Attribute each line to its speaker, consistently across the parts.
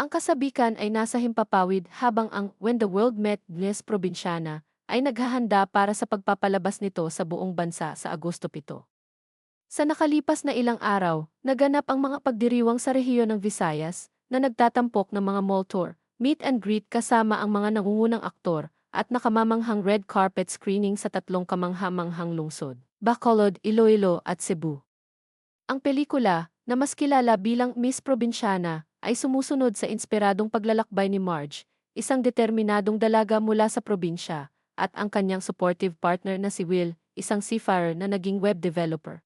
Speaker 1: Ang kasabikan ay nasa himpapawid habang ang When the World Met Dnes Provinciana ay naghahanda para sa pagpapalabas nito sa buong bansa sa Agosto 7. Sa nakalipas na ilang araw, naganap ang mga pagdiriwang sa rehiyon ng Visayas na nagtatampok ng mga mall tour, meet and greet kasama ang mga nangungunang aktor at nakamamanghang red carpet screening sa tatlong kamanghamanghang lungsod, Bacolod, Iloilo at Cebu. Ang pelikula, na mas kilala bilang Miss Provinciana, ay sumusunod sa inspiradong paglalakbay ni Marge, isang determinadong dalaga mula sa probinsya, at ang kanyang supportive partner na si Will, isang seafarer na naging web developer.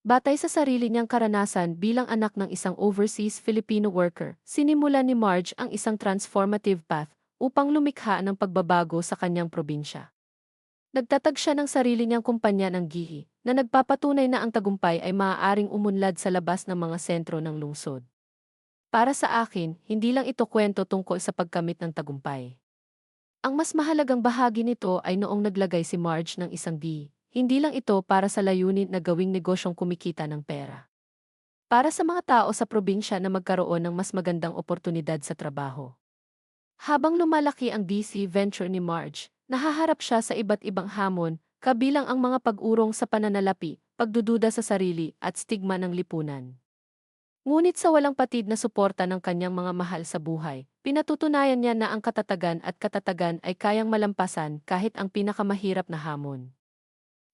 Speaker 1: Batay sa sarili niyang karanasan bilang anak ng isang overseas Filipino worker, sinimula ni Marge ang isang transformative path upang lumikha ng pagbabago sa kanyang probinsya. Nagtatag siya ng sarili niyang kumpanya ng gihi, na nagpapatunay na ang tagumpay ay maaaring umunlad sa labas ng mga sentro ng lungsod. Para sa akin, hindi lang ito kwento tungkol sa pagkamit ng tagumpay. Ang mas mahalagang bahagi nito ay noong naglagay si Marge ng isang D. Hindi lang ito para sa layunin na gawing negosyong kumikita ng pera. Para sa mga tao sa probinsya na magkaroon ng mas magandang oportunidad sa trabaho. Habang lumalaki ang DC venture ni Marge, nahaharap siya sa iba't ibang hamon, kabilang ang mga pag-urong sa pananalapi, pagdududa sa sarili at stigma ng lipunan. Ngunit sa walang patid na suporta ng kanyang mga mahal sa buhay, pinatutunayan niya na ang katatagan at katatagan ay kayang malampasan kahit ang pinakamahirap na hamon.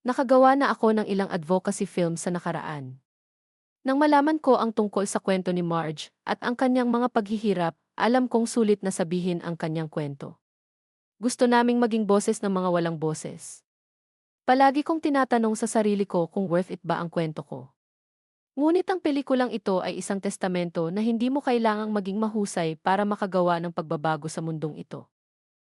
Speaker 1: Nakagawa na ako ng ilang advocacy films sa nakaraan. Nang malaman ko ang tungkol sa kwento ni Marge at ang kanyang mga paghihirap, alam kong sulit na sabihin ang kanyang kwento. Gusto naming maging boses ng mga walang boses. Palagi kong tinatanong sa sarili ko kung worth it ba ang kwento ko. Ngunit ang pelikulang ito ay isang testamento na hindi mo kailangang maging mahusay para makagawa ng pagbabago sa mundong ito.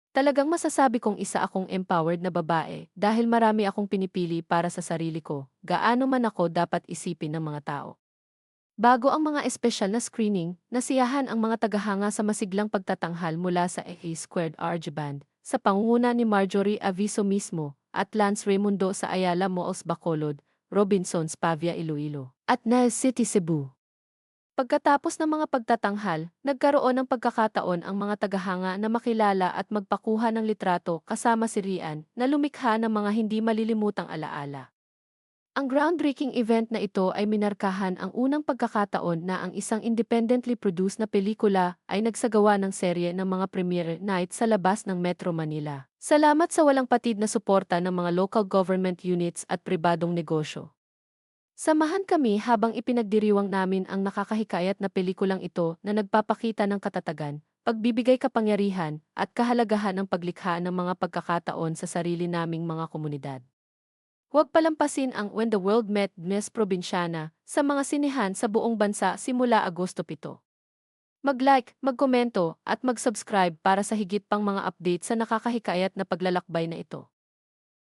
Speaker 1: Talagang masasabi kong isa akong empowered na babae dahil marami akong pinipili para sa sarili ko, gaano man ako dapat isipin ng mga tao. Bago ang mga espesyal na screening, nasiyahan ang mga tagahanga sa masiglang pagtatanghal mula sa A Squared RG Band, sa pangunguna ni Marjorie Aviso mismo, at Lance Raimundo sa Ayala Malls Bacolod, Robinsons Pavia Iloilo, at Nile City Cebu. Pagkatapos ng mga pagtatanghal, nagkaroon ng pagkakataon ang mga tagahanga na makilala at magpakuha ng litrato kasama si Rian na lumikha ng mga hindi malilimutang alaala. Ang groundbreaking event na ito ay minarkahan ang unang pagkakataon na ang isang independently produced na pelikula ay nagsagawa ng serye ng mga premiere night sa labas ng Metro Manila. Salamat sa walang patid na suporta ng mga local government units at pribadong negosyo. Samahan kami habang ipinagdiriwang namin ang nakakahikayat na pelikulang ito na nagpapakita ng katatagan, pagbibigay kapangyarihan, at kahalagahan ng paglikha ng mga pagkakataon sa sarili naming mga komunidad. Huwag palampasin ang When the World Met Miss Provinciana sa mga sinihan sa buong bansa simula Agosto 7. Mag-like, magkomento, at mag-subscribe para sa higit pang mga update sa nakakahikayat na paglalakbay na ito.